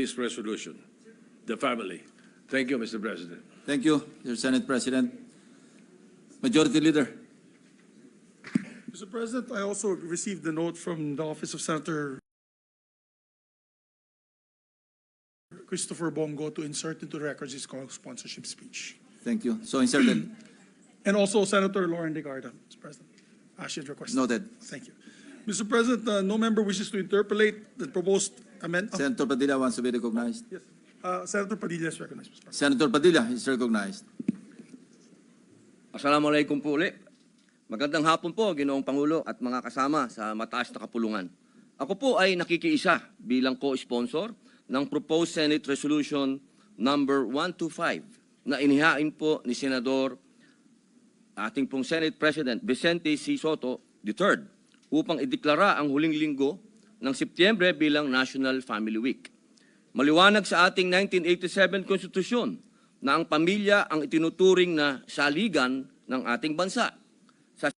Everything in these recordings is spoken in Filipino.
this resolution, the family. Thank you, Mr. President. Thank you, Mr. Senate President. Majority Leader. Mr. President, I also received the note from the office of Senator Christopher Bongo to insert into the records his co-sponsorship speech. Thank you. So inserted. And also Senator Lauren DeGarda, Mr. President. As she had requested. Noted. Thank you. Mr. President, uh, no member wishes to interpolate the proposed amendment. Senator Padilla wants to be recognized. Yes. Uh, Senator Padilla is recognized, Mr. President. Senator Padilla is recognized. Assalamualaikum po ulit. Magandang hapon po, Ginoong Pangulo at mga kasama sa mataas na kapulungan. Ako po ay nakikiisa bilang co-sponsor ng proposed Senate Resolution number 125 na inihain po ni Senador ating pong Senate President Vicente C. Soto III upang ideklara ang huling linggo ng Setyembre bilang National Family Week. Maliwanag sa ating 1987 konstitusyon na ang pamilya ang itinuturing na saligan ng ating bansa. Sa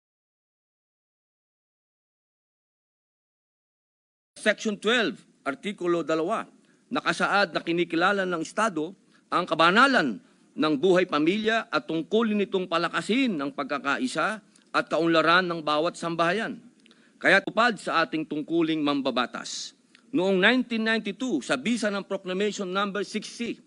Section 12, Artikulo 2, nakasaad na kinikilala ng Estado ang kabanalan ng buhay pamilya at tungkulin nitong palakasin ng pagkakaisa at kaunlaran ng bawat sambahayan. Kaya tupad sa ating tungkuling mambabatas. Noong 1992, sa bisa ng Proclamation Number 6C,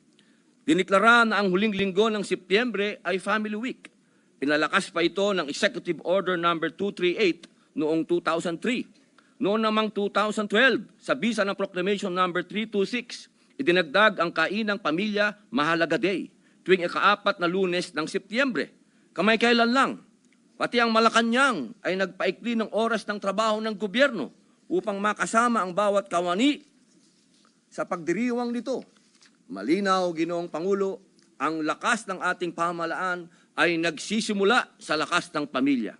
Diniklara na ang huling linggo ng Setyembre ay Family Week. Pinalakas pa ito ng Executive Order Number 238 noong 2003. Noong namang 2012, sa bisa ng Proclamation Number 326, idinagdag ang kainang pamilya Mahalaga Day tuwing ikaapat na lunes ng Setyembre. Kamay kailan lang, pati ang Malacanang ay nagpaikli ng oras ng trabaho ng gobyerno upang makasama ang bawat kawani sa pagdiriwang nito. Malinaw, Ginoong Pangulo, ang lakas ng ating pamalaan ay nagsisimula sa lakas ng pamilya.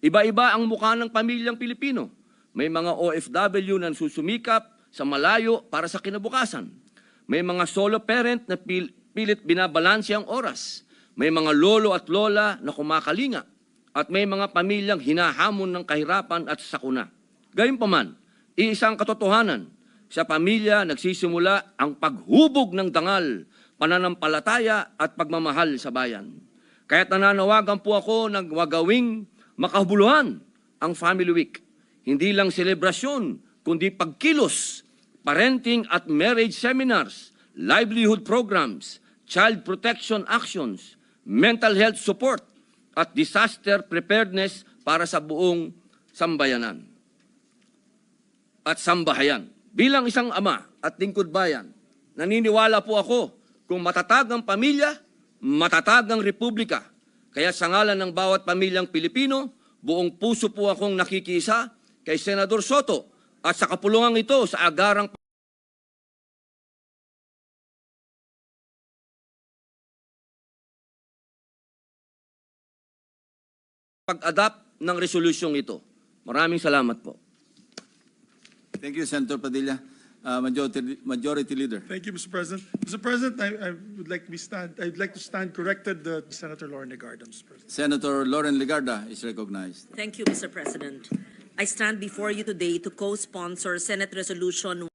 Iba-iba ang mukha ng pamilyang Pilipino. May mga OFW na susumikap sa malayo para sa kinabukasan. May mga solo parent na pil- pilit binabalanse ang oras. May mga lolo at lola na kumakalinga. At may mga pamilyang hinahamon ng kahirapan at sakuna. Gayunpaman, iisang katotohanan, sa pamilya nagsisimula ang paghubog ng dangal, pananampalataya at pagmamahal sa bayan. Kaya't nananawagan po ako ng wagawing makahuluhan ang Family Week. Hindi lang selebrasyon, kundi pagkilos, parenting at marriage seminars, livelihood programs, child protection actions, mental health support, at disaster preparedness para sa buong sambayanan at sambahayan. Bilang isang ama at lingkod bayan, naniniwala po ako kung matatag ang pamilya, matatag ang republika. Kaya sa ngalan ng bawat pamilyang Pilipino, buong puso po akong nakikisa kay Senador Soto at sa kapulungan ito sa agarang pag-adapt ng resolusyong ito. Maraming salamat po. Thank you, Senator Padilla. Uh, Majority, Majority Leader. Thank you, Mr. President. Mr. President, I, I would like to stand, I'd like to stand corrected, uh, Senator Lauren DeGarda, Mr. President. Senator Lauren Legarda is recognized. Thank you, Mr. President. I stand before you today to co-sponsor Senate Resolution